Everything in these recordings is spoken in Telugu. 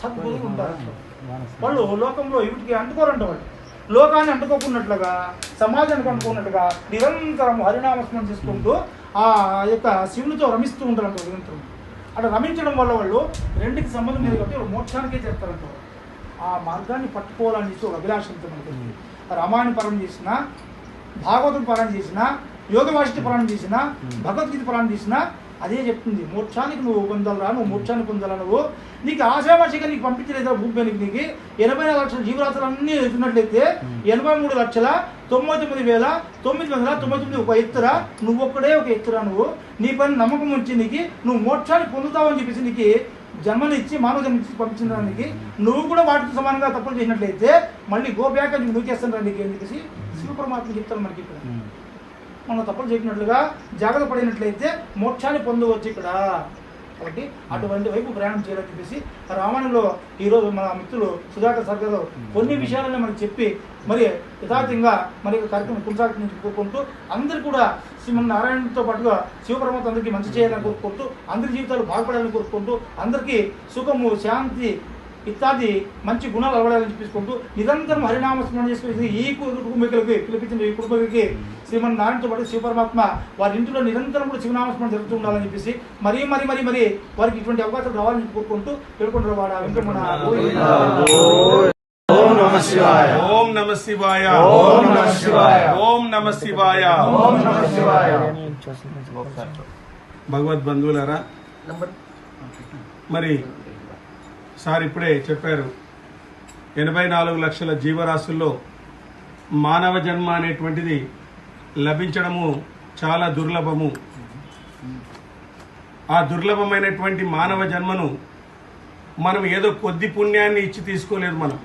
సద్గురువులు ఉంటారు వాళ్ళు లోకంలో వీటికి అంటుకోరంట వాళ్ళు. లోకాన్ని అంటుకోకున్నట్లుగా సమాజానికి అంటుకున్నట్టుగా నిరంతరం హరినామస్మరణ చేసుకుంటూ ఆ యొక్క శివునితో రమిస్తూ ఉంటారంట నిరంతరం అట్లా రమించడం వల్ల వాళ్ళు రెండుకి సంబంధం లేదు కాబట్టి వాళ్ళు మోక్షానికే చేస్తారంట. ఆ మార్గాన్ని పట్టుకోవాలని చెప్పి ఒక అభిలాషంతో మనకి. రామాయణ పరం చేసిన భాగవతం పరాయణ చేసిన యోగ వాసిష్ఠ పరాయణ చేసిన భగవద్గీత పరాయణ చేసిన అదే చెప్తుంది మోక్షానికి నువ్వు పొందలరా? నువ్వు మోక్షానికి పొందాలా నువ్వు? నీకు ఆశావాసిగా నీకు పంపించలేదు భూమి నీకు? ఎనభై నాలుగు లక్షల జీవరాశులు అన్నీ ఎత్తున్నట్లయితే ఎనభై మూడు లక్షల తొంభై తొమ్మిది వేల తొమ్మిది వందల తొంభై తొమ్మిది ఒక ఎత్తురా? నువ్వు ఒక్కడే ఒక ఎత్తురా నువ్వు? నీ పైన నమ్మకం ఉంచి నీకు నువ్వు మోక్షాన్ని పొందుతావని చెప్పేసి నీకు జన్మనిచ్చి మానవ జన్మించి పంపించిన దానికి నువ్వు కూడా వాటితో సమానంగా తప్పులు చేసినట్లయితే మళ్ళీ గో బ్యాక్ అని నూకేస్తాను నీకు అని చెప్పేసి శివ పరమాత్మ చెప్తాను మనకి ఇక్కడ. మనం తప్పులు చెప్పినట్లుగా జాగ్రత్త పడినట్లయితే మోక్షాన్ని పొందవచ్చు ఇక్కడ. కాబట్టి అటువంటి వైపు ప్రయాణం చేయాలని చెప్పేసి రామాయణంలో ఈరోజు మన మిత్రులు సుధాకర్ సార్ గారు కొన్ని విషయాలను మనకు చెప్పి మరి యథార్థంగా మరి కార్యక్రమం కొనసాగుతుందని కోరుకుంటూ అందరు కూడా శ్రీమన్ నారాయణతో పాటుగా శివపరమాత్మ అందరికీ మంచి చేయాలని కోరుకుంటూ అందరి జీవితాలు బాగుపడాలని కోరుకుంటూ అందరికీ సుఖము శాంతి ఇత్యాది మంచి గుణాలు అలవడాలని చూపించుకుంటూ నిరంతరం హరినామస్మరణ చేసుకుని ఈ కుటుంబీకులకి పిలిపించిన ఈ కుటుంబీకులకి శ్రీమన్ నారాయణతో పాటు శివపరమాత్మ వారి ఇంటిలో నిరంతరం కూడా శివనామస్మరణ జరుగుతూ ఉండాలని చెప్పేసి మరీ మరీ మరీ మరీ వారికి ఇటువంటి అవకాశాలు రావాలని కోరుకుంటూ పేర్కొంటారు వాడ వెంకటరమణ ఓం నమ శివాయ. ఓం నమ శివాయ. ఓం నమ శివాయ. ఓం నమ శివాయ. ఓం నమ శివాయ. భగవద్ బంధువులారా మరి సార్ ఇప్పుడే చెప్పారు ఎనభై నాలుగు లక్షల జీవరాశుల్లో మానవ జన్మ అనేటువంటిది లభించడము చాలా దుర్లభము. ఆ దుర్లభమైనటువంటి మానవ జన్మను మనం ఏదో కొద్ది పుణ్యాన్ని ఇచ్చి తీసుకోలేదు మనం.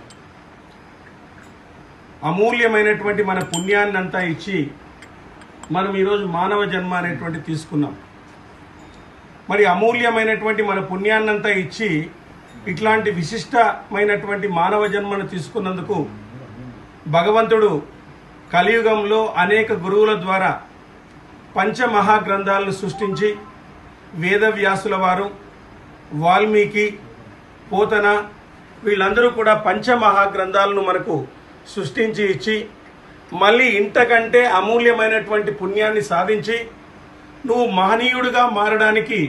అమూల్యమైనటువంటి మన పుణ్యాన్ని అంతా ఇచ్చి మనం ఈరోజు మానవ జన్మ అనేటువంటి తీసుకున్నాం. మరి అమూల్యమైనటువంటి మన పుణ్యాన్నంతా ఇచ్చి ఇట్లాంటి విశిష్టమైనటువంటి మానవ జన్మను తీసుకున్నందుకు భగవంతుడు కలియుగంలో అనేక గురువుల ద్వారా పంచమహాగ్రంథాలను సృష్టించి వేదవ్యాసుల వారు వాల్మీకి పోతన వీళ్ళందరూ కూడా పంచమహాగ్రంథాలను మనకు సృష్టించి ఇచ్చి మళ్ళీ ఇంతకంటే అమూల్యమైనటువంటి పుణ్యాన్ని సాధించి నువ్వు మహనీయుడిగా మారడానికి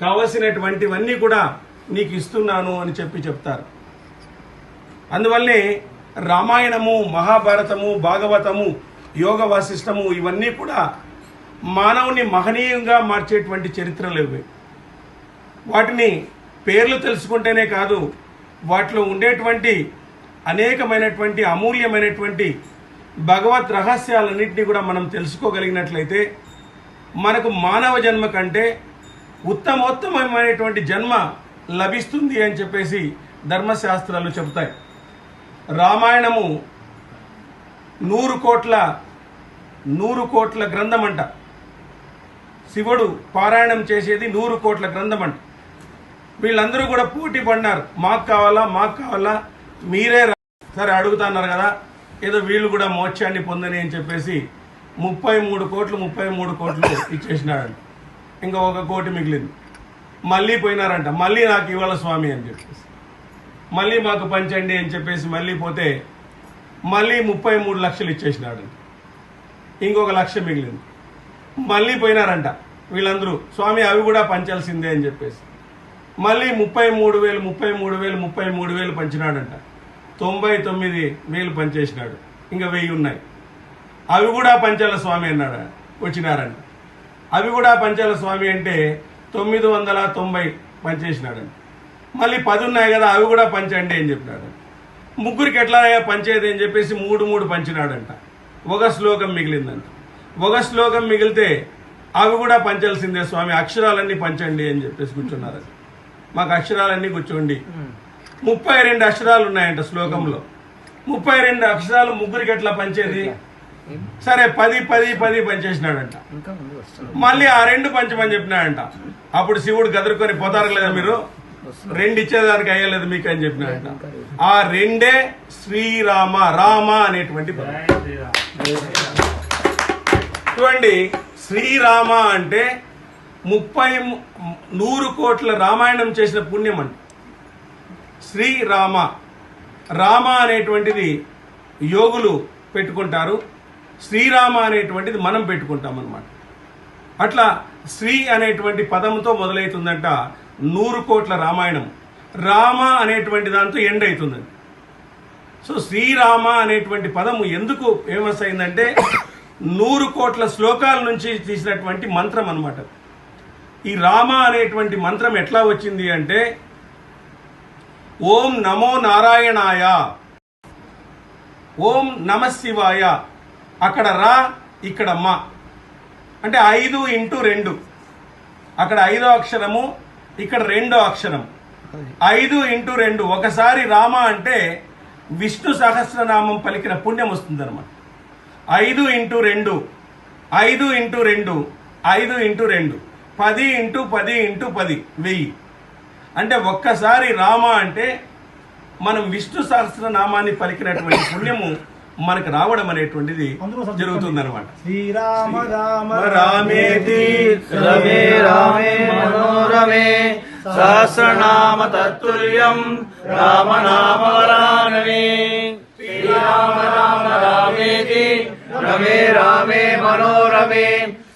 కావలసినటువంటివన్నీ కూడా నీకు ఇస్తున్నాను అని చెప్పి చెప్తారు. అందువల్లే రామాయణము మహాభారతము భాగవతము యోగ వాసిష్టము ఇవన్నీ కూడా మానవుని మహనీయంగా మార్చేటువంటి చరిత్రలు ఇవి వాటిని పేర్లు తెలుసుకుంటేనే కాదు వాటిలో ఉండేటువంటి అనేకమైనటువంటి అమూల్యమైనటువంటి భగవత్ రహస్యాలన్నింటినీ కూడా మనం తెలుసుకోగలిగినట్లయితే మనకు మానవ జన్మ కంటే ఉత్తమోత్తమమైనటువంటి జన్మ లభిస్తుంది అని చెప్పేసి ధర్మశాస్త్రాలు చెబుతాయి. రామాయణము నూరు కోట్ల నూరు కోట్ల గ్రంథం అంట శివుడు పారాయణం చేసేది నూరు కోట్ల గ్రంథం అంట వీళ్ళందరూ కూడా పోటీ పడినారు. మాకు కావాలా మాకు కావాలా మీరే సరే అడుగుతున్నారు కదా. ఏదో వీళ్ళు కూడా మోక్షాన్ని పొందని అని చెప్పేసి ముప్పై మూడు కోట్లు ముప్పై మూడు కోట్లు ఇచ్చేసినాడు ఇంకా ఒక కోటి మిగిలింది. మళ్ళీ పోయినారంట. మళ్ళీ నాకు ఇవాళ స్వామి అని చెప్పేసి. మళ్ళీ మాకు పంచండి అని చెప్పేసి మళ్ళీ పోతే మళ్ళీ ముప్పై మూడు లక్షలు ఇచ్చేసినాడు ఇంకొక లక్ష మిగిలింది. మళ్ళీ పోయినారంట వీళ్ళందరూ స్వామి అవి కూడా పంచాల్సిందే అని చెప్పేసి. మళ్ళీ ముప్పై మూడు వేలు ముప్పై మూడు వేలు ముప్పై మూడు వేలు పంచినాడంట. తొంభై తొమ్మిది వేలు పంచేసినాడు. ఇంకా వెయ్యి ఉన్నాయి. అవి కూడా పంచాల స్వామి అన్నాడు వచ్చినారంట. అవి కూడా పంచాల స్వామి అంటే తొమ్మిది వందల తొంభై పంచేసినాడంట మళ్ళీ పది ఉన్నాయి కదా అవి కూడా పంచండి అని చెప్పినాడు. ముగ్గురికి ఎట్లా పంచేది అని చెప్పేసి మూడు మూడు పంచినాడంట. ఒక శ్లోకం మిగిలిందంట. ఒక శ్లోకం మిగిలితే అవి కూడా పంచాల్సిందే స్వామి అక్షరాలన్నీ పంచండి అని చెప్పేసి కూర్చున్నారు. మాకు అక్షరాలన్నీ కూర్చోండి. ముప్పై రెండు అక్షరాలు ఉన్నాయంట శ్లోకంలో. ముప్పై రెండు అక్షరాలు ముగ్గురికి ఎట్లా పంచేది? సరే పది పది పది పంచేసినాడంట. మళ్ళీ ఆ రెండు పంచమని చెప్పినాడంట. అప్పుడు శివుడు గదురుకొని పోతారు లేదా మీరు? రెండు ఇచ్చేదానికి అయ్యలేదు మీకు అని చెప్పినాడంట. ఆ రెండే శ్రీరామ రామ అనేటువంటి. చూడండి శ్రీరామ అంటే ముప్పై నూరు కోట్ల రామాయణం చేసిన పుణ్యం అంట శ్రీరామ. రామ అనేటువంటిది యోగులు పెట్టుకుంటారు. శ్రీరామ అనేటువంటిది మనం పెట్టుకుంటాం అన్నమాట అట్లా శ్రీ అనేటువంటి పదంతో మొదలవుతుందంట నూరు కోట్ల రామాయణం. రామ అనేటువంటి దాంతో ఎండ్ అవుతుందండి సో శ్రీరామ అనేటువంటి పదము ఎందుకు ఫేమస్ అయిందంటే నూరు కోట్ల శ్లోకాల నుంచి తీసినటువంటి మంత్రం అన్నమాట ఈ రామ అనేటువంటి మంత్రం ఎట్లా వచ్చింది అంటే ఓం నమో నారాయణాయ ఓం నమ శివాయ అక్కడ రా ఇక్కడ మా. అంటే ఐదు ఇంటూ రెండు. అక్కడ ఐదో అక్షరము ఇక్కడ రెండో అక్షరం. ఐదు ఇంటూ రెండు. ఒకసారి రామ అంటే విష్ణు సహస్రనామం పలికిన పుణ్యం వస్తుందన్నమాట ఐదు ఇంటూ రెండు. ఐదు ఇంటూ రెండు. ఐదు ఇంటూ రెండు. పది ఇంటూ పది ఇంటూ పది. వెయ్యి. అంటే ఒక్కసారి రామ అంటే మనం విష్ణు సహస్రనామాన్ని పలికినటువంటి పుణ్యము మనకు రావడం అనేటువంటిది జరుగుతుంది అనమాట శ్రీరామ రామ రామేతి రమే రామే మనోరమే సహస్రనామ తత్తుల్యం రామ నామ వరాననే శ్రీరామ రామ రామేతి రమే రామే మనోరమే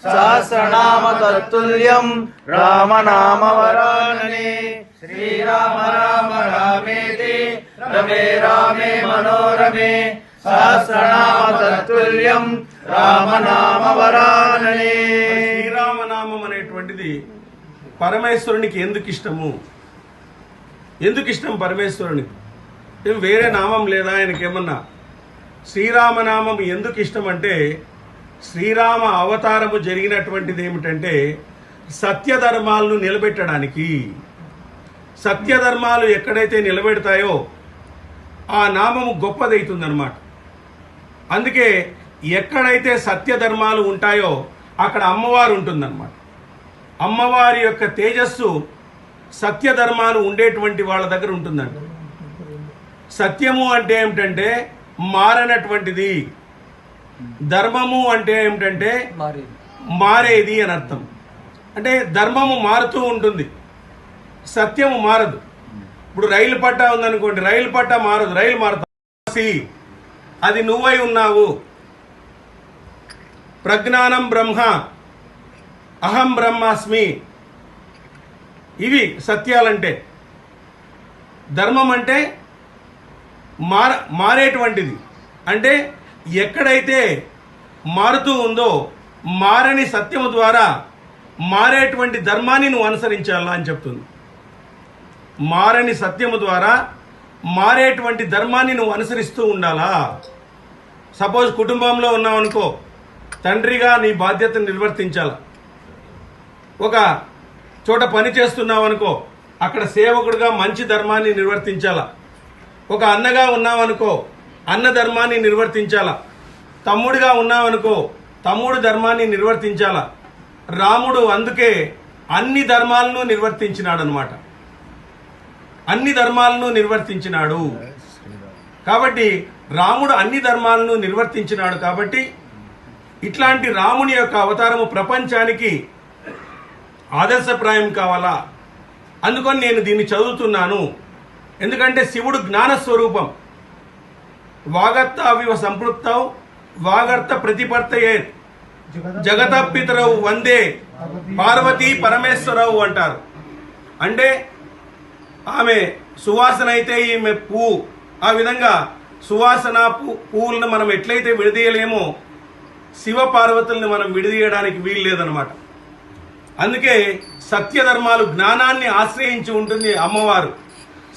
సహస్రనామ తత్తుల్యం రామ నామ వరాననే. శ్రీరామ రామ రామేతి రమే రామే మనోరమే సహస్రనామ తత్తుల్యం రామ వరాననే శ్రీరామనామం అనేటువంటిది పరమేశ్వరునికి ఎందుకు ఇష్టము? ఎందుకు ఇష్టం పరమేశ్వరునికి? ఏం వేరే నామం లేదా ఆయనకి ఏమన్నా శ్రీరామనామం ఎందుకు ఇష్టం అంటే శ్రీరామ అవతారము జరిగినటువంటిది ఏమిటంటే సత్యధర్మాలను నిలబెట్టడానికి. సత్యధర్మాలు ఎక్కడైతే నిలబెడతాయో ఆ నామము గొప్పదవుతుందన్నమాట అందుకే ఎక్కడైతే సత్యధర్మాలు ఉంటాయో అక్కడ అమ్మవారు ఉంటుందన్నమాట. అమ్మవారి యొక్క తేజస్సు సత్యధర్మాలు ఉండేటువంటి వాళ్ళ దగ్గర ఉంటుందంట. సత్యము అంటే ఏమిటంటే మారనటువంటిది. ధర్మము అంటే ఏమిటంటే మారేది అని అర్థం. అంటే ధర్మము మారుతూ ఉంటుంది. సత్యము మారదు. ఇప్పుడు రైలు పట్టా ఉందనుకోండి రైలు పట్టా మారదు రైలు మారుతా. అది నువ్వై ఉన్నావు. ప్రజ్ఞానం బ్రహ్మ అహం బ్రహ్మాస్మి. ఇవి సత్యాలంటే. ధర్మం అంటే మార మారేటువంటిది. అంటే ఎక్కడైతే మారుతూ ఉందో మారని సత్యము ద్వారా మారేటువంటి ధర్మాన్ని నువ్వు అనుసరించాలా అని చెప్తుంది. మారని సత్యము ద్వారా మారేటువంటి ధర్మాన్ని నువ్వు అనుసరిస్తూ ఉండాలా? సపోజ్ కుటుంబంలో ఉన్నావు అనుకో తండ్రిగా నీ బాధ్యతను నిర్వర్తించాల? ఒక చోట పని చేస్తున్నావు అనుకో అక్కడ సేవకుడిగా మంచి ధర్మాన్ని నిర్వర్తించాలా? ఒక అన్నగా ఉన్నావనుకో అన్న ధర్మాన్ని నిర్వర్తించాలా? తమ్ముడిగా ఉన్నావనుకో తమ్ముడు ధర్మాన్ని నిర్వర్తించాలా? రాముడు అందుకే అన్ని ధర్మాలను నిర్వర్తించినాడనమాట. అన్ని ధర్మాలను నిర్వర్తించినాడు. కాబట్టి రాముడు అన్ని ధర్మాలను నిర్వర్తించినాడు కాబట్టి ఇట్లాంటి రాముని యొక్క అవతారము ప్రపంచానికి ఆదర్శప్రాయం కావాలా? అందుకని నేను దీన్ని చదువుతున్నాను. ఎందుకంటే శివుడు జ్ఞాన స్వరూపం వాగర్త అవివ సంపృక్తవు వాగర్త ప్రతిపర్తయే జగత పితరవు వందే పార్వతీ పరమేశ్వరవు అంటారు. అంటే ఆమె సువాసన అయితే ఈమె పువ్వు ఆ విధంగా సువాసన పువ్వులను మనం ఎట్లయితే విడదీయలేమో శివపార్వతుల్ని మనం విడదీయడానికి వీలు లేదనమాట అందుకే సత్యధర్మాలు జ్ఞానాన్ని ఆశ్రయించి ఉంటుంది అమ్మవారు.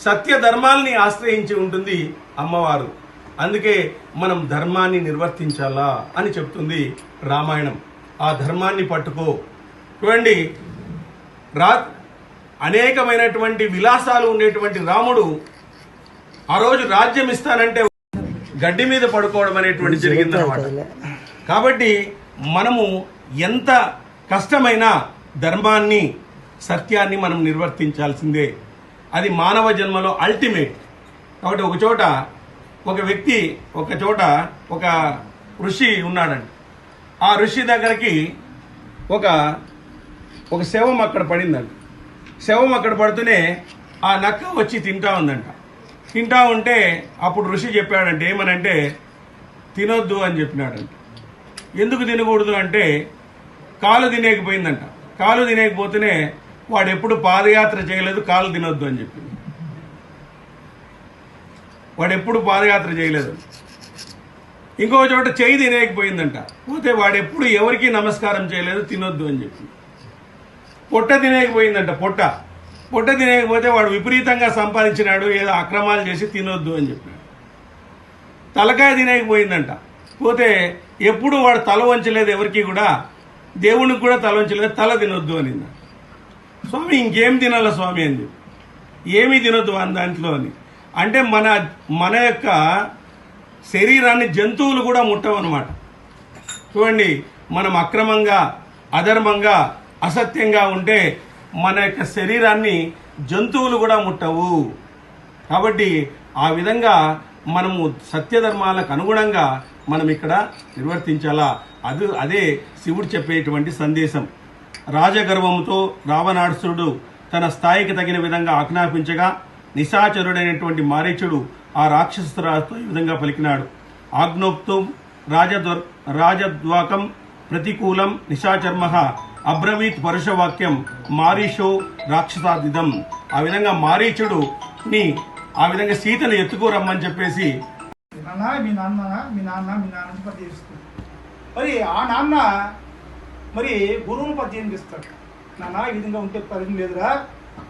సత్యధర్మాల్ని ఆశ్రయించి ఉంటుంది అమ్మవారు. అందుకే మనం ధర్మాన్ని నిర్వర్తించాలా అని చెప్తుంది రామాయణం. ఆ ధర్మాన్ని పట్టుకో. చూడండి రా అనేకమైనటువంటి విలాసాలు ఉండేటువంటి రాముడు ఆ రోజు రాజ్యం ఇస్తానంటే గడ్డి మీద పడుకోవడం అనేటువంటి జరిగిందనమాట కాబట్టి మనము ఎంత కష్టమైన ధర్మాన్ని సత్యాన్ని మనం నిర్వర్తించాల్సిందే. అది మానవ జన్మలో అల్టిమేట్ కాబట్టి ఒక చోట ఒక వ్యక్తి ఒక చోట ఒక ఋషి ఉన్నాడండి. ఆ ఋషి దగ్గరికి ఒక ఒక శవం అక్కడ పడిందండి. శవం అక్కడ పడుతూనే ఆ నక్క వచ్చి తింటా ఉందంట. తింటా ఉంటే అప్పుడు ఋషి చెప్పాడంటే ఏమనంటే తినొద్దు అని చెప్పినాడంట. ఎందుకు తినకూడదు? అంటే కాలు తినేకపోయిందంట. కాలు తినేకపోతేనే వాడు ఎప్పుడు పాదయాత్ర చేయలేదు కాలు తినొద్దు అని చెప్పింది. వాడు ఎప్పుడు పాదయాత్ర చేయలేదు. ఇంకో చోట చేయి తినేకపోయిందంట. పోతే వాడు ఎప్పుడు ఎవరికీ నమస్కారం చేయలేదు తినొద్దు అని చెప్పింది. పొట్ట తినేకపోయిందంట పొట్ట. పొట్ట తినేకపోతే వాడు విపరీతంగా సంపాదించినాడు ఏదో అక్రమాలు చేసి తినొద్దు అని చెప్పాడు. తలకాయ తినేకపోయిందంట పోతే ఎప్పుడు వాడు తల వంచలేదు ఎవరికి కూడా దేవునికి కూడా తల వంచలేదు తల తినొద్దు అనింది. స్వామి ఇంకేం తినాల స్వామి అని చెప్పి. ఏమీ తినొద్దు అని దాంట్లో అని. అంటే మన మన యొక్క శరీరాన్ని జంతువులు కూడా ముట్టవన్నమాట. చూడండి మనం అక్రమంగా అధర్మంగా అసత్యంగా ఉంటే మన యొక్క శరీరాన్ని జంతువులు కూడా ముట్టవు. కాబట్టి ఆ విధంగా మనము సత్యధర్మాలకు అనుగుణంగా మనం ఇక్కడ నిర్వర్తించాలా. అది అదే శివుడు చెప్పేటువంటి సందేశం. రాజగర్వంతో రావణాసురుడు తన స్థాయికి తగిన విధంగా ఆజ్ఞాపించగా నిశాచరుడైనటువంటి మారీచుడు ఆ రాక్షసరాజుతో ఈ విధంగా పలికినాడు. ఆజ్ఞోక్తం రాజద్వ రాజద్వాకం ప్రతికూలం నిశాచర్మ అబ్రవీత్ పరుషవాక్యం మారీషో రాక్షసాదిదం. ఆ విధంగా మారీచుడు ని ఆ విధంగా సీతను ఎత్తుకోరమ్మని చెప్పేసి నాన్న మీ నాన్న మీ నాన్న మీ నాన్నని పరిచయస్తుంది మరి ఆ నాన్న మరి గురువును పరిచయం చేస్తాడు. నాన్న ఈ విధంగా ఉంటే పరిచయం లేదురా.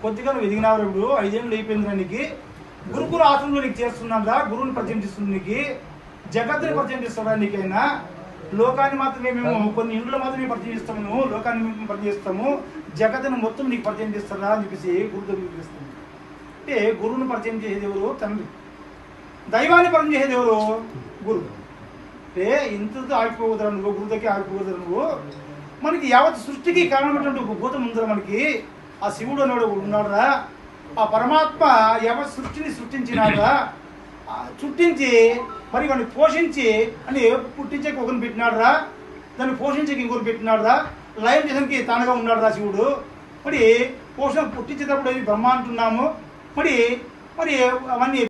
కొద్దిగా నువ్వు ఎదిగినావు ఇప్పుడు ఐదేళ్ళు అయిపోయిందిరా నీకు. గురుకుల ఆశ్రమంలో నీకు చేస్తున్నారా గురువుని పరిచయం చేస్తుంది నీకు. జగత్తుని పరిచయం చేస్తాడా నీకైనా? లోకాన్ని మాత్రమే మేము కొన్ని ఇండ్లు మాత్రమే పరిచయం చేస్తాము నువ్వు లోకాన్ని మేము పరిచయం చేస్తాము మొత్తం నీకు పరిచయం చేస్తారా అని చెప్పేసి గురువు దగ్గరికి అంటే గురువుని పరిచయం చేసేది ఎవరు? తండ్రి. దైవాన్ని పరిచయం చేసేది ఎవరు? గురువు. అంటే ఇంతతో ఆగిపోకూడదు నువ్వు? గురువుకి ఆగిపోకూడదు నువ్వు? మనకి యావత్ సృష్టికి కారణమైనటువంటి ఒక భూతం ఉందిరా మనకి. ఆ శివుడు అన్నాడు ఉన్నాడురా. ఆ పరమాత్మ యావత్ సృష్టిని సృష్టించినాడురా. చుట్టించి సృష్టించి మరి వాడిని పోషించి అని పుట్టించక ఒకరిని పెట్టినాడురా దాన్ని పోషించక ఇంకొకరు పెట్టినాడురా లయం చేయడానికి తానుగా ఉన్నాడురా శివుడు. మరి పోషణ పుట్టించేటప్పుడు బ్రహ్మ అంటున్నాము? మరి మరి అవన్నీ